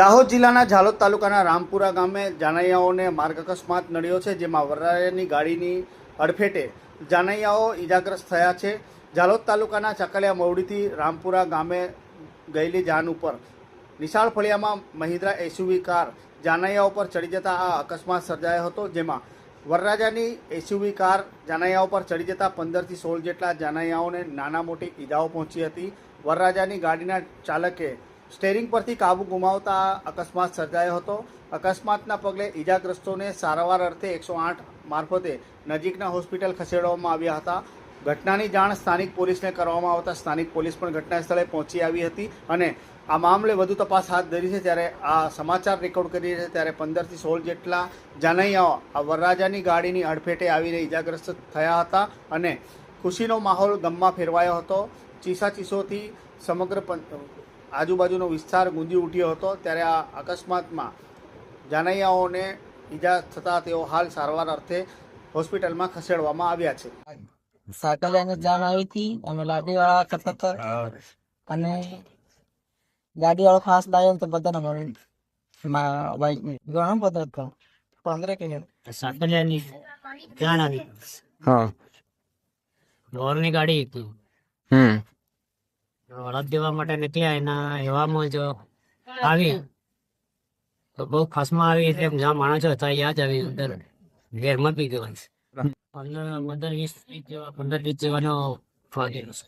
દાહોદ જિલ્લાના ઝાલોદ તાલુકાના રામપુરા ગામે જાનૈયાઓને માર્ગ અકસ્માત નડ્યો છે, જેમાં વરરાયાની ગાડીની અડફેટે જાનૈયાઓ ઈજાગ્રસ્ત થયા છે. ઝાલોદ તાલુકાના ચકલિયા મવડીથી રામપુરા ગામે ગયેલી જાન ઉપર નિશાળ ફળિયામાં મહિન્દ્રા એસયુવી કાર જાનૈયાઓ પર ચડી જતા આ અકસ્માત સર્જાયો હતો, જેમાં વરરાજાની એસયુવી કાર જાનૈયાઓ ઉપર ચડી જતા પંદરથી સોળ જેટલા જાનૈયાઓને નાના મોટી ઈજાઓ પહોંચી હતી. વરરાજાની ગાડીના ચાલકે સ્ટેરિંગ પરથી કાબુ ગુમાવતા અકસ્માત સર્જાયો હતો. અકસ્માતના પગલે ઈજાગ્રસ્તોને સારવાર અર્થે એકસો આઠ મારફતે નજીકના હોસ્પિટલ ખસેડવામાં આવ્યા હતા. ઘટનાની જાણ સ્થાનિક પોલીસને કરવામાં આવતા સ્થાનિક પોલીસ પણ ઘટના સ્થળે પહોંચી આવી હતી અને આ મામલે વધુ તપાસ હાથ ધરી છે. ત્યારે આ સમાચાર રેકોર્ડ કરી છે. ત્યારે પંદરથી સોળ જેટલા જાનૈયાઓ આ વરરાજાની ગાડીની અડફેટે આવીને ઈજાગ્રસ્ત થયા હતા અને ખુશીનો માહોલ ગમમાં ફેરવાયો હતો. ચીસા ચીસોથી સમગ્ર આજુબાજુનો વિસ્તાર ગુંજી ઉઠ્યો હતો ત્યારે આ અકસ્માતમાં જાનૈયાઓને ઈજા થતાં તેઓ હાલ સારવાર અર્થે હોસ્પિટલમાં ખસેડવામાં આવ્યા છે. સાયકલ જાન આવી હતી અમે લાડી વાળા કરતા હતા અને ગાડી વાળો ફાસ્ટ લાવ્યો તો બધાને મળ્યું બાઈક ઘણો બધો હતો. પંદર કે સાકલિયાની જાણ આવી. હા. ઢોરની ગાડી હતી. હમ. વળદ દેવા માટે નીકળ્યા, એના એવામાં જો આવી. તો બહુ ફાસ્ટમાં આવી એટલે જ્યાં માણસો હતા યાદ આવી અંદર ઘેરમાં પી ગયો પંદર પંદર વીસ જેવા પંદર વીસ જેવાનો ફાગેલો છે.